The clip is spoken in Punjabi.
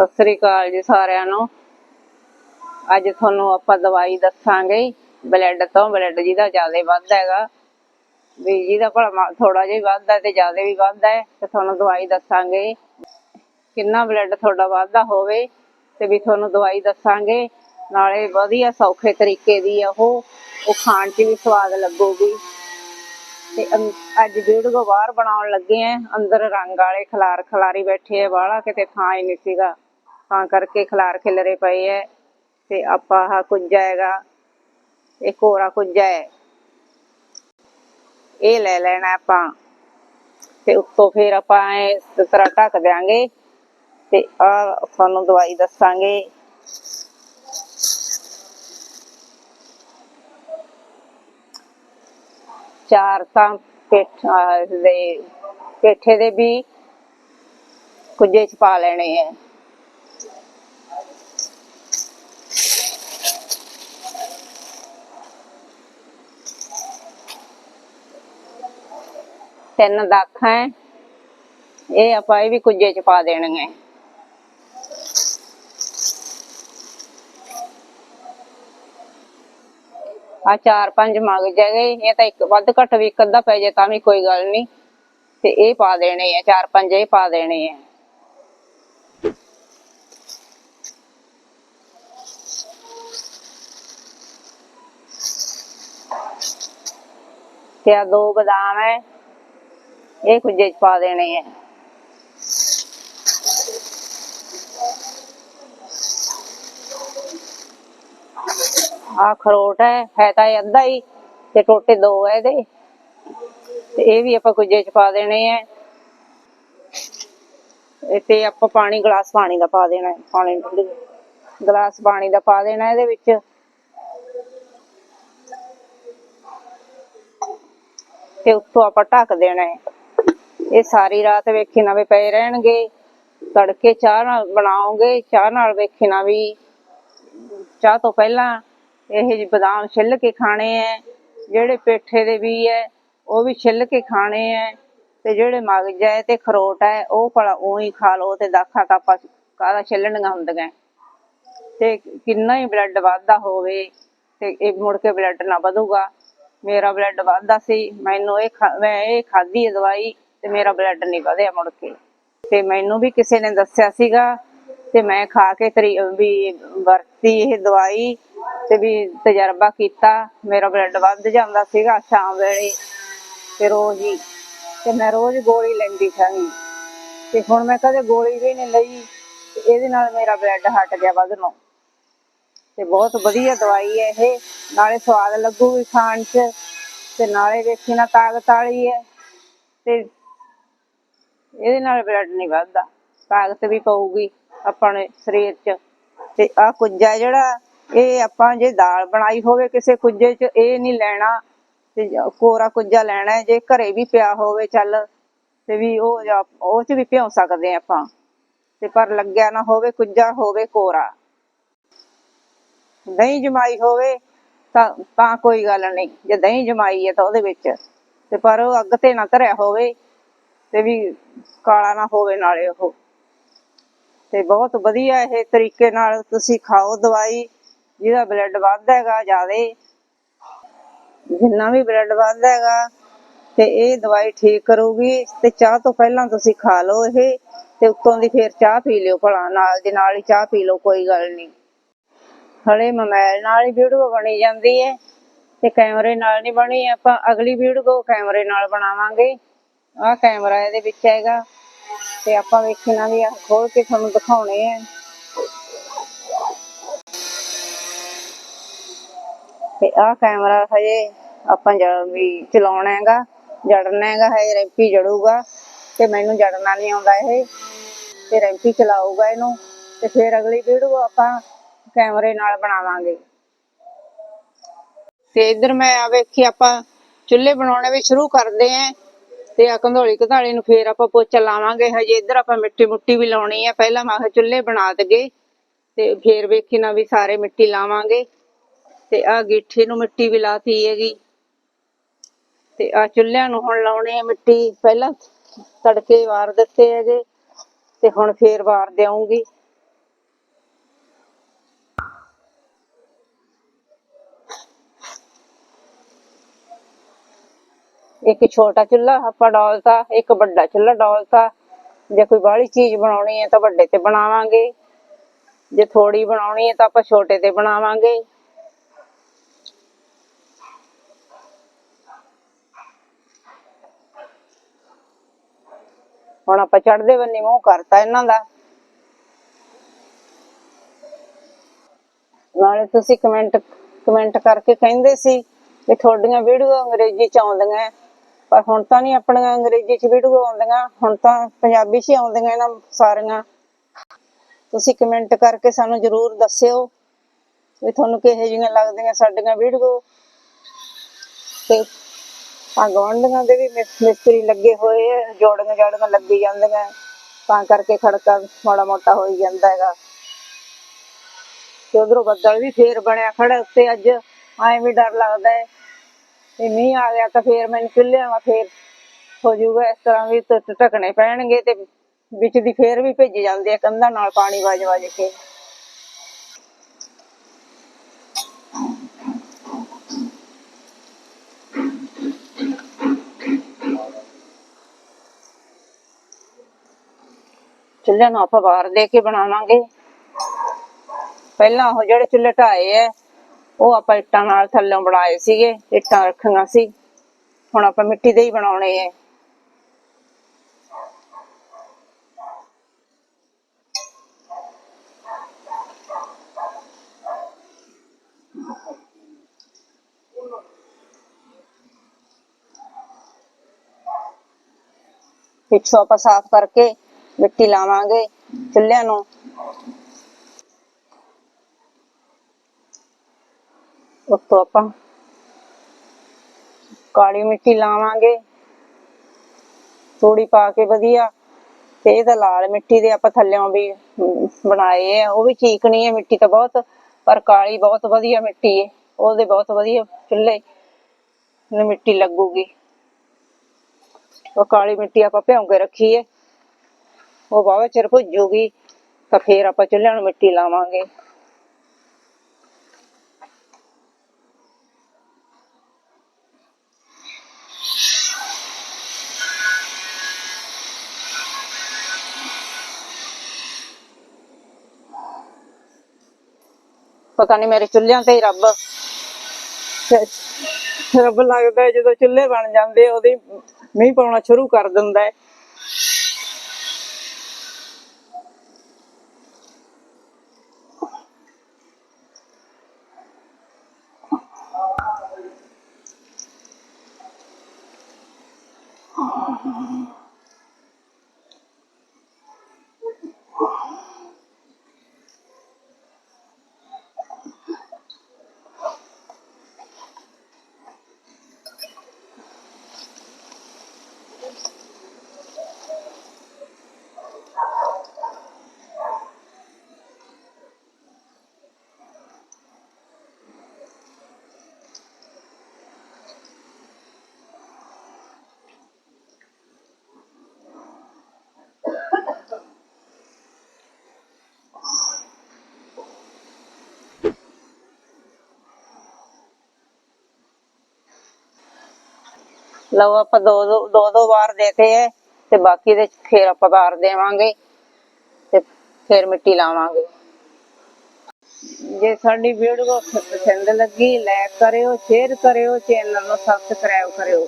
ਸਤਿ ਸ੍ਰੀ ਅਕਾਲ ਜੀ ਸਾਰਿਆਂ ਨੂੰ। ਅੱਜ ਤੁਹਾਨੂੰ ਆਪਾਂ ਦਵਾਈ ਦੱਸਾਂਗੇ। ਬਲੱਡ ਤੋਂ ਬਲੱਡ ਜਿਹਦਾ ਜ਼ਿਆਦਾ ਵੱਧਦਾ ਹੈਗਾ। ਵੀ ਜਿਹਦਾ ਭਲਾ ਥੋੜਾ ਜਿਹਾ ਵੱਧਦਾ ਤੇ ਜ਼ਿਆਦਾ ਵੀ ਵੱਧਦਾ ਹੈ ਤੇ ਤੁਹਾਨੂੰ ਦਵਾਈ ਦੱਸਾਂਗੇ। ਕਿੰਨਾ ਬਲੱਡ ਤੁਹਾਡਾ ਵੱਧਦਾ ਹੋਵੇ ਤੇ ਵੀ ਤੁਹਾਨੂੰ ਦਵਾਈ ਦੱਸਾਂਗੇ। ਨਾਲੇ ਵਧੀਆ ਸੌਖੇ ਤਰੀਕੇ ਦੀ ਆ ਉਹ। ਉਹ ਖਾਣ 'ਚ ਵੀ ਸਵਾਦ ਲੱਗੂਗੀ। ਤੇ ਅੱਜ ਵੀਡੀਓ ਬਾਹਰ ਬਣਾਉਣ ਲੱਗੇ ਆ। ਅੰਦਰ ਰੰਗ ਵਾਲੇ ਖਲਾਰ ਖਲਾਰੀ ਬੈਠੇ ਆ। ਬਾਹਲਾ ਕਿਤੇ ਥਾਂ ਹੀ ਨਹੀਂ ਸੀਗਾ। ਤਾਂ ਕਰਕੇ ਖਲਾਰ ਖਿਲਰੇ ਪਏ ਐ, ਤੇ ਆਪਾਂ ਆਹ ਕੁੱਜਾ ਹੈਗਾ ਇਹ ਕੋਰਾ ਕੁੱਜਾ ਹੈ ਇਹ ਲੈ ਲੈਣਾ ਆਪਾਂ, ਤੇ ਉੱਤੋਂ ਫੇਰ ਆਪਾਂ ਇਸ ਤਰ੍ਹਾਂ ਢੱਕ ਦਿਆਂਗੇ, ਤੇ ਆ ਤੁਹਾਨੂੰ ਦਵਾਈ ਦੱਸਾਂਗੇ। ਚਾਰ ਤਾਂ ਪੇਠ ਦੇ, ਪੇਠੇ ਦੇ ਵੀ ਕੁਝੇ ਚ ਪਾ ਲੈਣੇ ਆ ਤਿੰਨ ਦਾਖਾਂ ਹੈ। ਇਹ ਆਪਾਂ ਇਹ ਵੀ ਕੁਝੇ ਚ ਪਾ ਦੇਣਗੇ। ਆ ਚਾਰ ਪੰਜ ਮੰਗ ਜਾਗੇ ਇਹ ਤਾਂ ਇੱਕ ਵੱਧ ਘੱਟ ਵੀ ਇੱਕ ਅੱਧਾ ਪੈ ਜੇ ਤਾਂ ਵੀ ਕੋਈ ਗੱਲ ਨਹੀਂ। ਤੇ ਇਹ ਪਾ ਦੇਣੇ ਆ, ਚਾਰ ਪੰਜ ਇਹ ਪਾ ਦੇਣੇ ਆ। ਤੇ ਆ ਦੋ ਬਦਾਮ ਹੈ। ਇਹ ਕੁਝੇ ਚ ਪਾ ਦੇਣੇ ਆ। ਆ ਖਰੋਟ ਹੈ ਹੈ ਤਾਂ ਅੱਧਾ ਹੀ ਤੇ ਟੋਟੇ ਦੋ ਹੈ ਇਹਦੇ। ਤੇ ਇਹ ਵੀ ਆਪਾਂ ਕੁਝੇ ਚ ਪਾ ਦੇਣੇ ਆ। ਤੇ ਆਪਾਂ ਪਾਣੀ, ਗਲਾਸ ਪਾਣੀ ਦਾ ਪਾ ਦੇਣਾ, ਪਾਣੀ ਗਲਾਸ ਪਾਣੀ ਦਾ ਪਾ ਦੇਣਾ ਇਹਦੇ ਵਿੱਚ। ਤੇ ਉੱਤੋਂ ਆਪਾਂ ਢੱਕ ਦੇਣਾ ਹੈ। ਇਹ ਸਾਰੀ ਰਾਤ ਵੇਖੇ ਨਾ ਵੀ ਪਏ ਰਹਿਣਗੇ। ਤੜਕੇ ਚਾਹ ਨਾਲ ਬਣਾਓਗੇ, ਚਾਹ ਨਾਲ ਵੇਖੇ ਨਾ ਵੀ ਚਾਹ ਤੋਂ ਪਹਿਲਾਂ ਇਹ ਜਿਹੇ ਬਦਾਮ ਛਿੱਲ ਕੇ ਖਾਣੇ ਐ, ਜਿਹੜੇ ਪੇਠੇ ਦੇ ਵੀ ਐ, ਉਹ ਵੀ ਛਿੱਲ ਕੇ ਖਾਣੇ ਐ ਤੇ ਜਿਹੜੇ ਮਗਜ ਐ ਤੇ ਖਰੋਟ ਐ, ਉਹ ਭਲਾ ਉਹੀ ਖਾ ਲਓ ਤੇ ਦਾਖਾ ਕਾਪਾ ਕਾਹਦਾ ਛਿੱਲਣੀਆਂ ਹੁੰਦੀਆਂ। ਤੇ ਕਿੰਨਾ ਹੀ ਬਲੱਡ ਵੱਧਦਾ ਹੋਵੇ ਤੇ ਇਹ ਮੁੜ ਕੇ ਬਲੱਡ ਨਾ ਵਧੂਗਾ। ਮੇਰਾ ਬਲੱਡ ਵੱਧਦਾ ਸੀ, ਮੈਨੂੰ ਇਹ ਖਾ- ਮੈਂ ਇਹ ਖਾਧੀ ਹੈ ਦਵਾਈ। ਤੇ ਮੇਰਾ ਬਲੱਡ ਨਹੀਂ ਵਧਿਆ ਮੁੜ ਕੇ। ਤੇ ਮੈਨੂੰ ਵੀ ਕਿਸੇ ਨੇ ਦੱਸਿਆ ਸੀਗਾ ਤੇ ਮੈਂ ਖਾ ਕੇ ਵੀ ਵਰਤੀ ਇਹ ਦਵਾਈ ਤੇ ਵੀ ਤਜਰਬਾ ਕੀਤਾ, ਮੇਰਾ ਬਲੱਡ ਵੱਧ ਜਾਂਦਾ ਸੀਗਾ ਸ਼ਾਮ ਵੇਲੇ। ਤੇ ਰੋਜ਼ ਹੀ ਤੇ ਮੈਂ ਰੋਜ਼ ਗੋਲੀ ਲੈਂਦੀ ਸਾਂ ਤੇ ਹੁਣ ਮੈਂ ਕਦੇ ਗੋਲੀ ਵੀ ਨਹੀਂ ਲਈ, ਤੇ ਇਹਦੇ ਨਾਲ ਮੇਰਾ ਬਲੱਡ ਹਟ ਗਿਆ ਵਧਣੋਂ। ਤੇ ਬਹੁਤ ਵਧੀਆ ਦਵਾਈ ਹੈ ਇਹ, ਨਾਲੇ ਸਵਾਦ ਲੱਗੂਗੀ ਖਾਣ 'ਚ, ਤੇ ਨਾਲੇ ਵੇਖੀ ਨਾ ਤਾਕਤ ਵਾਲੀ ਹੈ। ਤੇ ਇਹਦੇ ਨਾਲ ਬਲੱਡ ਨਹੀਂ ਵੱਧਦਾ। ਤਾਕਤ ਵੀ ਪਊਗੀ ਆਪਣੇ ਸਰੀਰ 'ਚ। ਤੇ ਆ ਕੁੱਜਾ ਜਿਹੜਾ, ਇਹ ਆਪਾਂ ਜੇ ਦਾਲ ਬਣਾਈ ਹੋਵੇ ਕਿਸੇ ਕੁੱਜੇ 'ਚ, ਇਹ ਨਹੀਂ ਲੈਣਾ। ਤੇ ਕੋਰਾ ਕੁੱਜਾ ਲੈਣਾ ਹੈ। ਜੇ ਘਰੇ ਵੀ ਪਿਆ ਹੋਵੇ ਚੱਲ, ਤੇ ਵੀ ਉਹ ਉਹ 'ਚ ਵੀ ਭਿਉਂ ਸਕਦੇ ਹਾਂ ਆਪਾਂ। ਤੇ ਪਰ ਲੱਗਿਆ ਨਾ ਹੋਵੇ ਕੁੱਜਾ, ਹੋਵੇ ਕੋਰਾ। ਦਹੀਂ ਜਮਾਈ ਹੋਵੇ ਤਾਂ ਤਾਂ ਕੋਈ ਗੱਲ ਨਹੀਂ। ਜੇ ਦਹੀਂ ਜਮਾਈ ਹੈ ਤਾਂ ਉਹਦੇ ਵਿੱਚ। ਤੇ ਪਰ ਉਹ ਅੱਗ ਤੇ ਨਾ ਧਰਿਆ ਹੋਵੇ। ਤੇ ਵੀ ਕਾਲਾ ਨਾ ਹੋਵੇ ਨਾਲੇ ਉਹ। ਤੇ ਬਹੁਤ ਵਧੀਆ ਇਹ ਤਰੀਕੇ ਨਾਲ ਤੁਸੀਂ ਖਾਓ ਦਵਾਈ, ਜਿਹਦਾ ਬਲੱਡ ਵੱਧ ਹੈਗਾ ਜਿਆਦੇ। ਜਿੰਨਾ ਵੀ ਬਲੱਡ ਵੱਧਦਾ ਹੈਗਾ, ਤੇ ਇਹ ਦਵਾਈ ਠੀਕ ਕਰੂਗੀ, ਤੇ ਚਾਹ ਤੋਂ ਪਹਿਲਾਂ ਤੁਸੀਂ ਖਾ ਲਓ ਇਹ, ਤੇ ਉੱਤੋਂ ਦੀ ਫੇਰ ਚਾਹ ਪੀ ਲਿਓ ਭਲਾ, ਨਾਲ ਦੀ ਨਾਲ ਹੀ ਚਾਹ ਪੀ ਲਓ, ਕੋਈ ਗੱਲ ਨਹੀਂ। ਹਲੇ ਮੋਬਾਈਲ ਨਾਲ ਹੀ ਵੀਡੀਓ ਬਣੀ ਜਾਂਦੀ ਹੈ ਤੇ ਕੈਮਰੇ ਨਾਲ ਨਹੀਂ ਬਣੀ, ਆਪਾਂ ਅਗਲੀ ਵੀਡੀਓ ਕੈਮਰੇ ਨਾਲ ਬਣਾਵਾਂਗੇ। ਆਹ ਕੈਮਰਾ ਇਹਦੇ ਵਿੱਚ ਹੈਗਾ ਤੇ ਆਪਾਂ ਵੇਖਣਾ ਵੀ ਆ ਖੋਲ ਕੇ ਤੁਹਾਨੂੰ ਦਿਖਾਉਣੇ ਆ। ਤੇ ਆਹ ਕੈਮਰਾ ਹਜੇ ਆਪਾਂ ਵੀ ਚਲਾਉਣਾ ਹੈਗਾ, ਜੜਨਾ ਹੈਗਾ, ਹਜੇ ਰੈਂਪੀ ਜੜੂਗਾ ਤੇ ਮੈਨੂੰ ਜੜਨਾ ਨਹੀਂ ਆਉਂਦਾ ਇਹ। ਤੇ ਰੈਂਪੀ ਚਲਾਊਗਾ ਇਹਨੂੰ ਤੇ ਫਿਰ ਅਗਲੀ ਵੀਡੀਓ ਆਪਾਂ ਕੈਮਰੇ ਨਾਲ ਬਣਾਵਾਂਗੇ ਤੇ ਇਧਰ ਮੈਂ ਆ ਵੇਖੀ ਆਪਾਂ ਚੁੱਲ੍ਹੇ ਬਣਾਉਣੇ ਵੀ ਸ਼ੁਰੂ ਕਰਦੇ ਆਂ। ਤੇ ਆ ਕੰਧੋਲੀ ਕਧਾਲੀ ਨੂੰ ਫੇਰ ਆਪਾਂ ਪੋਚਾ ਲਾਵਾਂਗੇ, ਹਜੇ ਇੱਧਰ ਆਪਾਂ ਮਿੱਟੀ ਮੁੱਟੀ ਵੀ ਲਾਉਣੀ ਆ। ਪਹਿਲਾਂ ਮੈਂ ਕਿਹਾ ਚੁੱਲ੍ਹੇ ਬਣਾ ਦਗੇ ਤੇ ਫੇਰ ਵੇਖੀ ਨਾ ਵੀ ਸਾਰੇ ਮਿੱਟੀ ਲਾਵਾਂਗੇ। ਤੇ ਆ ਗਿੱਠੀ ਨੂੰ ਮਿੱਟੀ ਵੀ ਲਾਤੀ ਹੈਗੀ। ਤੇ ਆ ਚੁੱਲ੍ਹਿਆਂ ਨੂੰ ਹੁਣ ਲਾਉਣੇ ਆ ਮਿੱਟੀ ਪਹਿਲਾਂ ਤੜਕੇ ਵਾਰ ਦਿੱਤੇ ਹੈਗੇ ਤੇ ਹੁਣ ਫੇਰ ਵਾਰ ਦੇਵਾਂਗੀ ਇੱਕ ਛੋਟਾ ਚੁੱਲ੍ਹਾ ਆਪਾਂ ਡੋਲਤਾ ਇੱਕ ਵੱਡਾ ਚੁੱਲ੍ਹਾ ਡੋਲਤਾ ਜੇ ਕੋਈ ਬਾਹਲੀ ਚੀਜ਼ ਬਣਾਉਣੀ ਹੈ ਤਾਂ ਵੱਡੇ ਤੇ ਬਣਾਵਾਂਗੇ। ਜੇ ਥੋੜੀ ਬਣਾਉਣੀ ਹੈ ਤਾਂ ਆਪਾਂ ਛੋਟੇ ਤੇ ਬਣਾਵਾਂਗੇ। ਹੁਣ ਆਪਾਂ ਚੜਦੇ ਬੰਨੇ ਮੂੰਹ ਕਰਤਾ ਇਹਨਾਂ ਦਾ। ਨਾਲੇ ਤੁਸੀਂ ਕਮੈਂਟ ਕਮੈਂਟ ਕਰਕੇ ਕਹਿੰਦੇ ਸੀ ਕਿ ਤੁਹਾਡੀਆਂ ਵੀਡੀਓ ਅੰਗਰੇਜ਼ੀ ਚ ਆਉਂਦੀਆਂ। ਪਰ ਹੁਣ ਤਾਂ ਨਹੀਂ ਆਪਣੀਆਂ ਅੰਗਰੇਜ਼ੀ ਚ ਵੀਡੀਓ ਆਉਂਦੀਆਂ, ਹੁਣ ਤਾਂ ਪੰਜਾਬੀ ਚ ਹੀ ਆਉਂਦੀਆਂ ਇਹਨਾਂ ਸਾਰੀਆਂ। ਤੁਸੀਂ ਕਮੈਂਟ ਕਰਕੇ ਸਾਨੂੰ ਜਰੂਰ ਦੱਸਿਓ ਵੀ ਤੁਹਾਨੂੰ ਕਿਹੋ ਜਿਹੀਆਂ ਲੱਗਦੀਆਂ ਸਾਡੀਆਂ ਵੀਡੀਓ ਤੇ ਆ ਗੁਆਂਢੀਆਂ ਦੇ ਵੀ ਮਿਸਤਰੀ ਲੱਗੇ ਹੋਏ ਆ, ਜੋੜੀਆਂ ਜਾੜੀਆਂ ਲੱਗੀ ਜਾਂਦੀਆਂ। ਤਾਂ ਕਰਕੇ ਖੜਕਾ ਮਾੜਾ ਮੋਟਾ ਹੋਈ ਜਾਂਦਾ ਹੈਗਾ। ਤੇ ਉਧਰੋਂ ਬੱਦਲ ਵੀ ਫੇਰ ਬਣਿਆ ਖੜਾ ਉੱਤੇ ਅੱਜ। ਐਂ ਵੀ ਡਰ ਲੱਗਦਾ ਹੈ। ਤੇ ਮੀਂਹ ਆ ਗਿਆ ਤਾਂ ਫੇਰ ਮੈਨੂੰ ਚੁੱਲ੍ਹਿਆਂ ਵਾ ਫੇਰ ਹੋ ਜਾਊਗਾ ਇਸ ਤਰ੍ਹਾਂ ਵੀ ਟ- ਢੱਕਣੇ ਪੈਣਗੇ ਤੇ ਵਿੱਚ ਦੀ ਫੇਰ ਵੀ ਭੇਜ ਜਾਂਦੇ ਆ ਕੰਧਾਂ ਨਾਲ ਪਾਣੀ ਵਜ ਵਜ ਕੇ। ਚੁੱਲ੍ਹਿਆਂ ਨੂੰ ਆਪਾਂ ਬਾਹਰ ਦੇ ਕੇ ਬਣਾਵਾਂਗੇ ਪਹਿਲਾਂ ਉਹ ਜਿਹੜੇ ਚੁੱਲ੍ਹੇ ਢਾਏ ਐ ਉਹ ਆਪਾਂ ਇੱਟਾਂ ਨਾਲ ਥੱਲੋਂ ਬਣਾਏ ਸੀਗੇ, ਇੱਟਾਂ ਰੱਖੀਆਂ ਸੀ। ਹੁਣ ਆਪਾਂ ਮਿੱਟੀ ਦੇ ਹੀ ਬਣਾਉਣੇ ਐ। ਪਿੱਛੋਂ ਆਪਾਂ ਸਾਫ਼ ਕਰਕੇ ਮਿੱਟੀ ਲਾਵਾਂਗੇ। ਚੁੱਲ੍ਹਿਆਂ ਨੂੰ ਉੱਤੋਂ ਆਪਾਂ ਕਾਲੀ ਮਿੱਟੀ ਲਾਵਾਂਗੇ। ਥੋੜੀ ਪਾ ਕੇ ਵਧੀਆ। ਤੇ ਇਹ ਤਾਂ ਲਾਲ ਮਿੱਟੀ ਦੇ ਆਪਾਂ ਥੱਲਿਓਂ ਵੀ ਬਣਾਏ ਆ। ਉਹ ਵੀ ਠੀਕ ਨਹੀਂ ਹੈ, ਮਿੱਟੀ ਤਾਂ ਬਹੁਤ, ਪਰ ਕਾਲੀ ਬਹੁਤ ਵਧੀਆ ਮਿੱਟੀ ਹੈ। ਉਹਦੇ ਬਹੁਤ ਵਧੀਆ ਚੁੱਲ੍ਹੇ ਨੂੰ ਮਿੱਟੀ ਲੱਗੂਗੀ। ਉਹ ਕਾਲੀ ਮਿੱਟੀ ਆਪਾਂ ਭਿਉਂ ਕੇ ਰੱਖੀ ਹੈ। ਉਹ ਬਾਵਾ ਚਿਰ ਭੁੱਜੂਗੀ, ਤਾਂ ਫੇਰ ਆਪਾਂ ਚੁੱਲ੍ਹਿਆਂ ਨੂੰ ਮਿੱਟੀ ਲਾਵਾਂਗੇ। ਪਤਾ ਨਹੀਂ ਮੇਰੇ ਚੁੱਲ੍ਹਿਆਂ ਤੇ ਹੀ ਰੱਬ। ਰੱਬ ਲੱਗਦਾ ਹੈ ਜਦੋਂ ਚੁੱਲ੍ਹੇ ਬਣ ਜਾਂਦੇ ਆ, ਮੀਂਹ ਪਾਉਣਾ ਸ਼ੁਰੂ ਕਰ ਦਿੰਦਾ ਹੈ। ਲਓ ਆਪਾਂ ਦੋ ਦੋ ਦੋ ਦੋ ਵਾਰ ਦੇਤੇ ਹੈ ਤੇ ਬਾਕੀ ਦੇ ਫੇਰ ਆਪਾਂ ਵਾਰ ਦੇਵਾਂਗੇ, ਤੇ ਫੇਰ ਮਿੱਟੀ ਲਾਵਾਂਗੇ। ਜੇ ਸਾਡੀ ਵੀਡੀਓ ਪਸੰਦ ਲੱਗੀ ਲਾਈਕ ਕਰਿਓ ਸ਼ੇਅਰ ਕਰਿਓ ਚੈਨਲ ਨੂੰ ਸਬਸਕ੍ਰਾਈਬ ਕਰਿਓ।